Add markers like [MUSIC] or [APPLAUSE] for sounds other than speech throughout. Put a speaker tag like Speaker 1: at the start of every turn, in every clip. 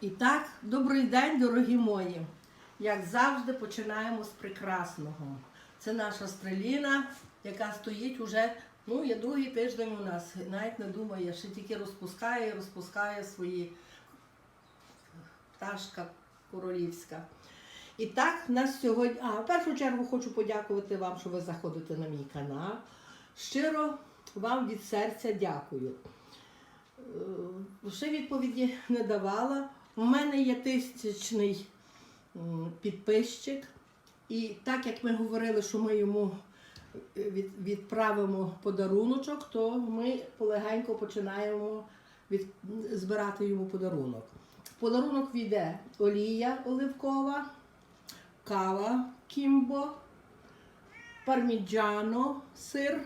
Speaker 1: І так, добрий день, дорогі мої. Як завжди, починаємо з прекрасного. Це наша стреліна, яка стоїть уже, ну, є другий тиждень у нас. Навіть не думає, ще тільки розпускає і розпускає свої пташка королівська. І так, нас сьогодні. А, в першу чергу хочу подякувати вам, що ви заходите на мій канал. Щиро вам від серця дякую. Е, Ще відповіді не давала. У мене є тисячний підписчик. І так як ми говорили, що ми йому е, відправимо подаруночок, то ми полегенько починаємо від, збирати йому подарунок. В подарунок війде олія оливкова, кава кімбо, парміджано, сир.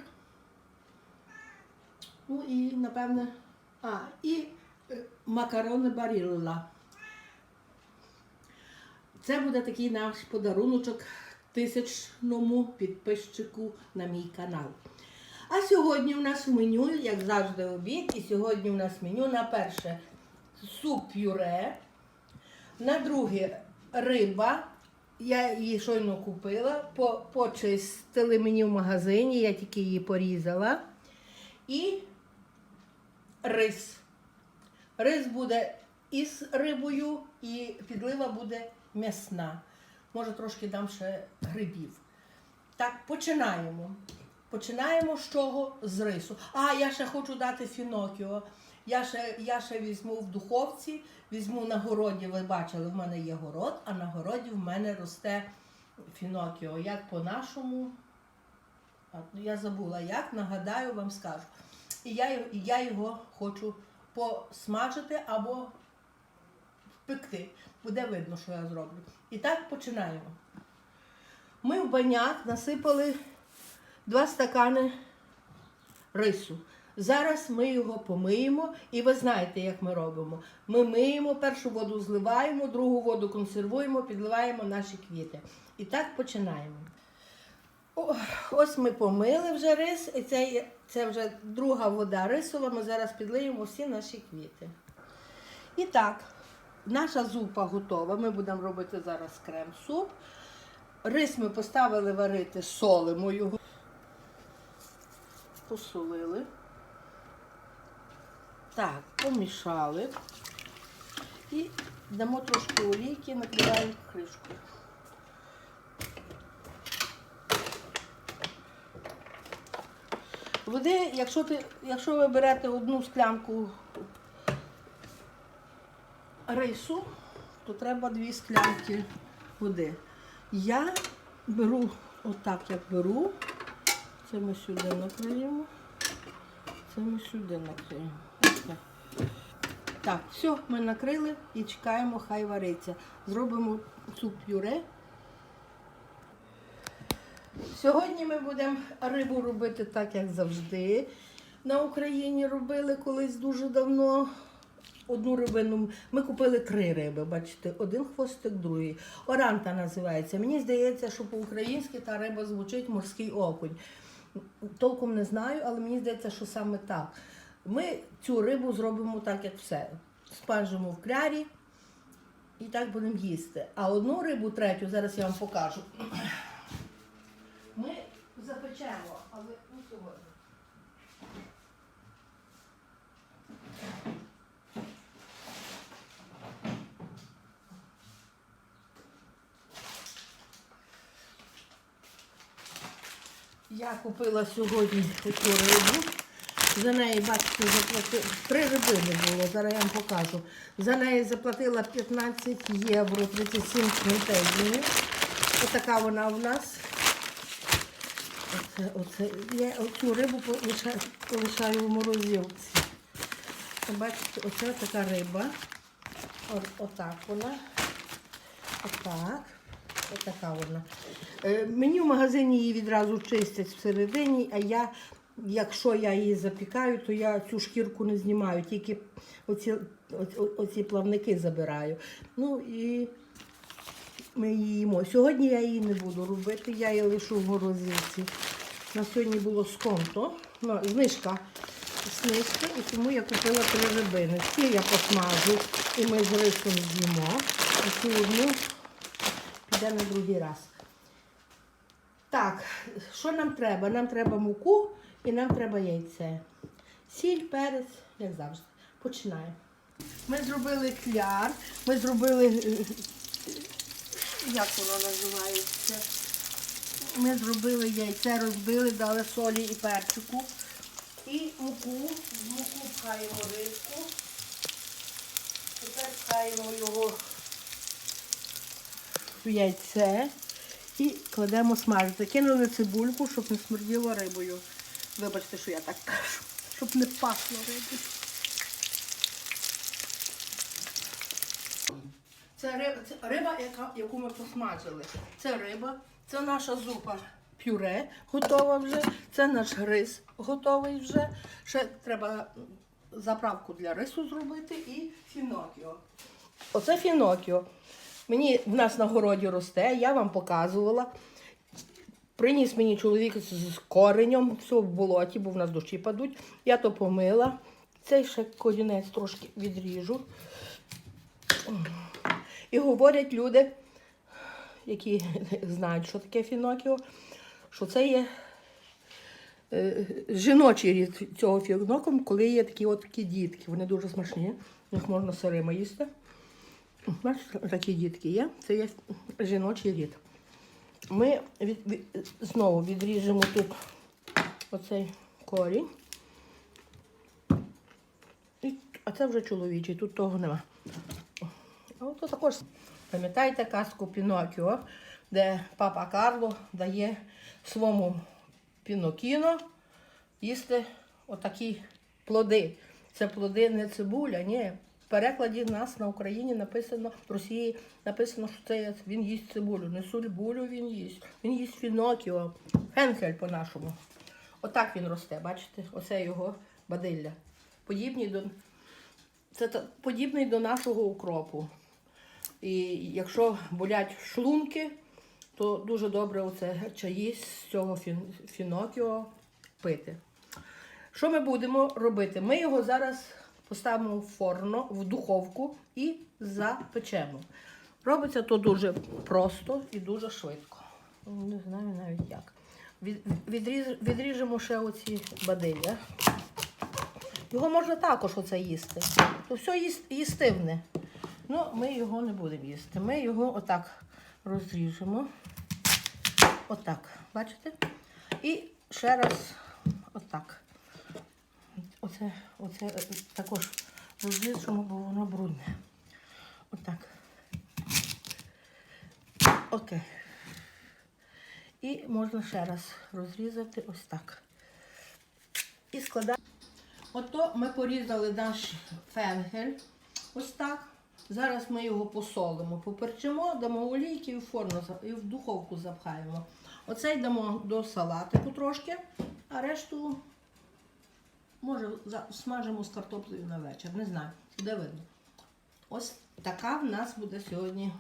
Speaker 1: Ну і, напевне, а, і е, макарони барілла. Це буде такий наш подаруночок тисячному підписчику на мій канал. А сьогодні у нас в меню, як завжди, обід. І сьогодні у нас меню на перше суп пюре, на друге риба. Я її щойно купила, почистили мені в магазині, я тільки її порізала. І рис. Рис буде із рибою, і підлива буде м'ясна. Може, трошки дам ще грибів. Так, починаємо. Починаємо з чого? З рису. А, я ще хочу дати фінокіо. Я ще, я ще візьму в духовці, візьму на городі, ви бачили, в мене є город, а на городі в мене росте фінокіо. Як по-нашому, я забула як, нагадаю, вам скажу. І я, я його хочу посмажити або впекти. Буде видно, що я зроблю. І так починаємо. Ми в баняк насипали 2 стакани рису. Зараз ми його помиємо, і ви знаєте, як ми робимо. Ми миємо, першу воду зливаємо, другу воду консервуємо, підливаємо наші квіти. І так починаємо. О, ось ми помили вже рис, і це, це вже друга вода рисова. Ми зараз підлиємо всі наші квіти. І так, наша зупа готова. Ми будемо робити зараз крем-суп. Рис ми поставили варити, солимо його. Посолили. Так, помішали. І дамо трошки олійки, накриваємо кришкою. Води, якщо, ти, якщо ви берете одну склянку рису, то треба дві склянки води. Я беру отак, як беру. Це ми сюди накриємо. Це ми сюди накриємо. Так. Все, ми накрили і чекаємо, хай вариться. Зробимо суп пюре. Сьогодні ми будемо рибу робити так, як завжди. На Україні робили колись дуже давно. Одну рибину. Ми купили три риби, бачите, один хвостик, другий. Оранта називається. Мені здається, що по-українськи та риба звучить морський окунь. Толком не знаю, але мені здається, що саме так. Ми цю рибу зробимо так, як все. Спанжимо в крярі і так будемо їсти. А одну рибу, третю, зараз я вам покажу. Ми запечемо, але не сьогодні. Я купила сьогодні таку рибу. За неї, бачите, заплатила. Три рибини було, зараз я вам покажу. За неї заплатила 15 євро 37 центнерів. Отака вона у нас. Оце, оце. Я оцю рибу полишаю в морозилці. Бачите, оце така риба. Отак вона. Отак. Отака вона. Е, мені в магазині її відразу чистять всередині, а я, якщо я її запікаю, то я цю шкірку не знімаю, тільки оці, оці, оці плавники забираю. Ну і ми її їмо. Сьогодні я її не буду робити, я її лишу в морозилці. На сьогодні було сконто, ну, знижка снизько, і тому я купила три рибини. Ці я посмажу, і ми з рисом з'їмо. Цю одну на другий раз. Так, що нам треба? Нам треба муку і нам треба яйце. Сіль, перець, як завжди. Починаємо. Ми зробили кляр, ми зробили, як воно називається? Ми зробили яйце, розбили, дали солі і перчику. І муку, муку пхаємо рибку. Тепер пхаємо його яйце і кладемо смажити. Кинули цибульку, щоб не смерділо рибою. Вибачте, що я так кажу, щоб не пахло рибою. Це риба, це риба яка, яку ми посмажили. Це риба, це наша зупа пюре готова вже, це наш гриз готовий вже. Ще треба заправку для рису зробити і фінокіо. Оце фінокіо. Мені в нас на городі росте, я вам показувала. Приніс мені чоловік з коренем, все в болоті, бо в нас дощі падуть. Я то помила. Цей ще корінець трошки відріжу. І говорять люди, які [LAUGHS] знають, що таке фінокіо, що це є е, жіночий рід цього фінокіо, коли є такі от такі дітки. Вони дуже смачні, їх можна сирима їсти. Бачите, такі дітки є. Це є жіночий рід. Ми від, від- знову відріжемо тут оцей корінь. І, а це вже чоловічий, тут того нема. А от також пам'ятаєте казку Пінокіо, де папа Карло дає своєму Пінокіно їсти отакі плоди. Це плоди не цибуля, ні. В перекладі нас на Україні написано, в Росії написано, що це він їсть цибулю. Не цибулю він їсть. Він їсть фінокіо, фенхель по-нашому. Отак він росте, бачите? Оце його бадилля. Подібні до, це подібний до нашого укропу. І якщо болять шлунки, то дуже добре оце чаї з цього фін- фінокіо пити. Що ми будемо робити? Ми його зараз поставимо в форму, в духовку і запечемо. Робиться то дуже просто і дуже швидко. Не знаю навіть як. Відріз, відріжемо ще оці бадилля. Його можна також оце їсти. То все їс- їстивне. Ну, ми його не будемо їсти. Ми його отак розріжемо. Отак. Бачите? І ще раз отак. Оце, оце е, також розріжемо, бо воно брудне. Отак. Окей. І можна ще раз розрізати ось так. І складаємо. Ото ми порізали наш фенгель. Ось так. Зараз ми його посолимо, поперчимо, дамо олійки і в форму і в духовку запхаємо. Оцей дамо до салатику трошки, а решту може смажимо з картоплею на вечір. Не знаю, буде видно. Ось така в нас буде сьогодні.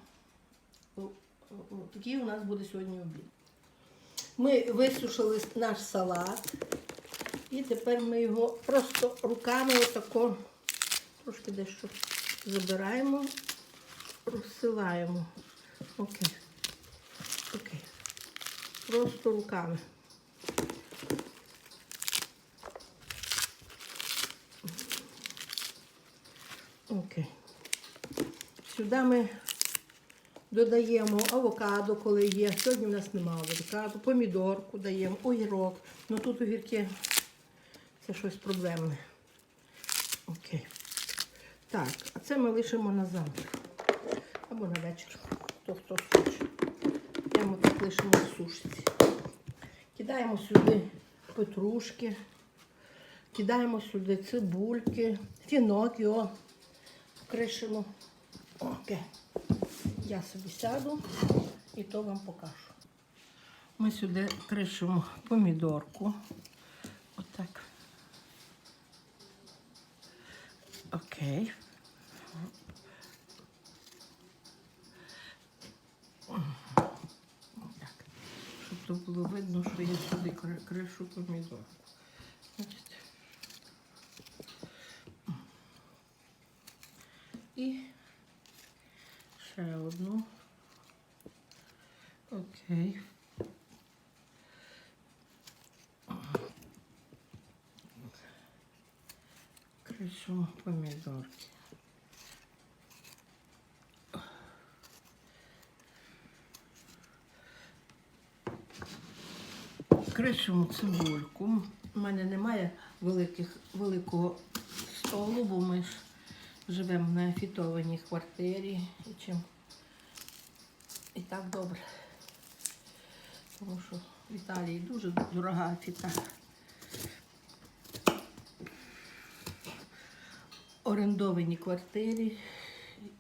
Speaker 1: Такий у нас буде сьогодні обід. Ми висушили наш салат. І тепер ми його просто руками отако трошки дещо забираємо, розсилаємо. Окей. Окей. Просто руками. Окей. Сюди ми додаємо авокадо, коли є. Сьогодні в нас немає авокадо, помідорку даємо, огірок. Ну тут огірки це щось проблемне. Окей. Так, а це ми лишимо на завтра. Або на вечір. Хто хто хоче. Прямо так лишимо в сушці. Кидаємо сюди петрушки, кидаємо сюди цибульки, фінокіо, кришимо. Окей. Я собі сяду і то вам покажу. Ми сюди кришимо помідорку. Отак. Окей. Так. Щоб то було видно, що я сюди кришу помідорку. Бачите? І ще одну. Окей. Кришу помідорки. Кришимо цибульку. У мене немає великих, великого столу, бо ми ж живемо на фітованій квартирі. І чим і так добре. Тому що в Італії дуже дорога фіта. Орендовані квартири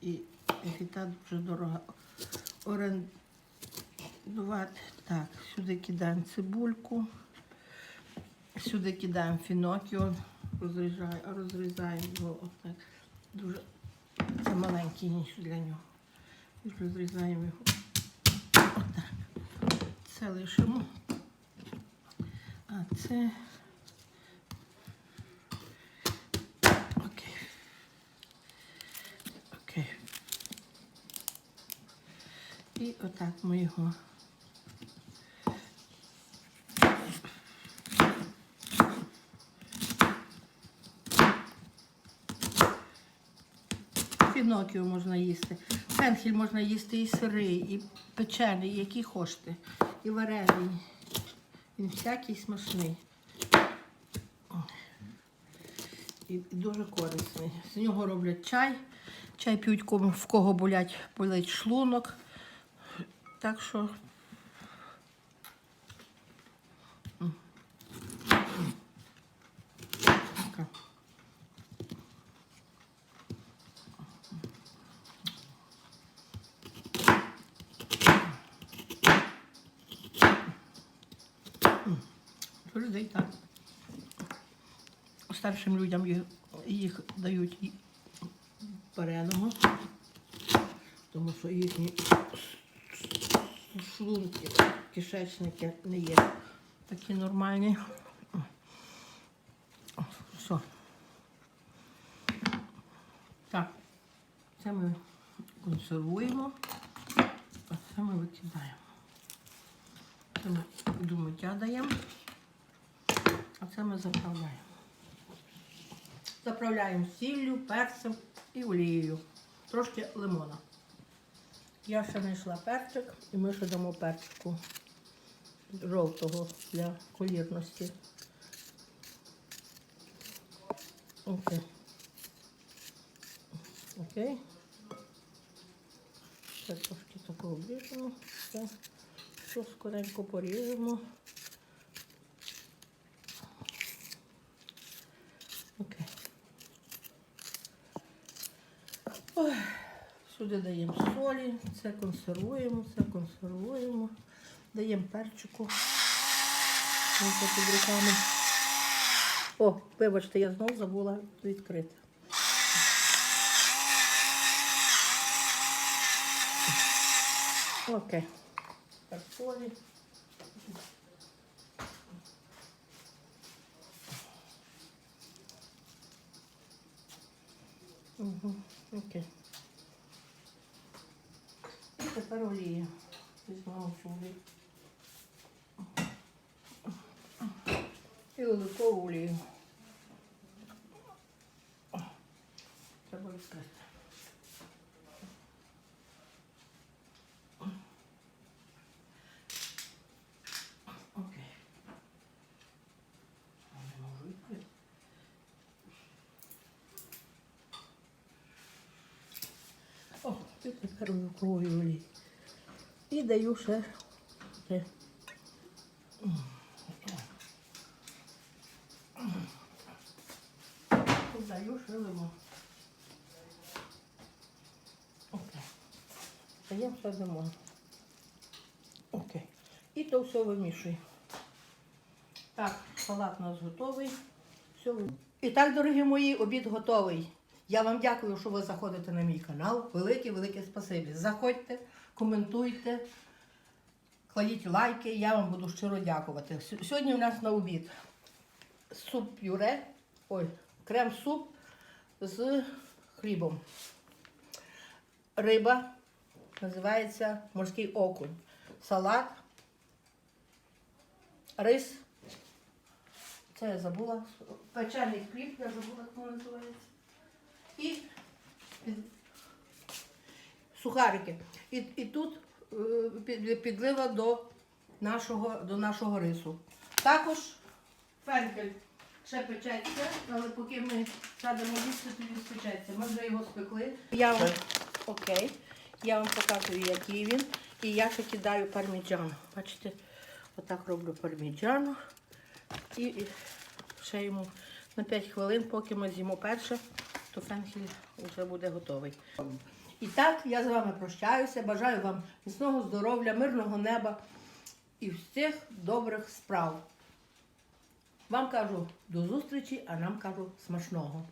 Speaker 1: і фіта дуже дорога. Орендувати. Так, сюди кидаємо цибульку, сюди кидаємо фінокіо, розрізаємо, розрізаємо його отак. Дуже це маленький ніж для нього. І розрізаємо його. Отак. Це лишимо. А це. Окей. Окей. І отак ми його. Фінокіо можна їсти. Фенхель можна їсти і сирий, і печений, який хочете, і варений. Він всякий смачний. І дуже корисний. З нього роблять чай. Чай п'ють в кого болять, болить шлунок. Так що. М. Така. У людей так. Старшим людям їх, їх дають вареного, тому що їхні шлунки, кишечники не є такі нормальні. Все. Так, це ми консервуємо, а це ми викидаємо. Це ми до миття даємо, а це ми заправляємо. Заправляємо сіллю, перцем і олією. Трошки лимона. Я ще знайшла перчик і ми ще дамо перчику жовтого для колірності. Окей. Окей. Це трошки такого обріжемо. Все. Все скоренько поріжемо. Окей. Ой, Сюди даємо солі, це консервуємо, це консервуємо, даємо перчику. Це під руками. О, вибачте, я знову забула відкрити. Окей. Так, солі. Угу, окей. І тепер олія. Візьмемо сюди. І оливкову олію. Треба. Окей. Не можу відкрити. О, і тепер олії. І даю ще те. Даю ще лимон. Окей. Даємо ще лимон. Окей. І то все вимішуємо. Так, салат у нас готовий. Все. І так, дорогі мої, обід готовий. Я вам дякую, що ви заходите на мій канал. Велике, велике спасибі. Заходьте, коментуйте, кладіть лайки, я вам буду щиро дякувати. Сьогодні у нас на обід суп пюре, ой, крем-суп з хлібом. риба називається морський окунь. Салат, рис. Це я забула. Печений хліб, я забула, як воно називається. І сухарики. І, і тут е, підлива до нашого, до нашого рису. Також фенкель ще печеться, але поки ми садимо їсти, тоді спечеться. Ми вже його спекли. Я вам, окей, я вам показую, який він. І я ще кидаю парміджан. Бачите, отак роблю парміджану. І ще йому на 5 хвилин, поки ми з'їмо перше, то фенхель вже буде готовий. І так, я з вами прощаюся. Бажаю вам міцного здоров'я, мирного неба і всіх добрих справ. Вам кажу до зустрічі, а нам кажу смачного.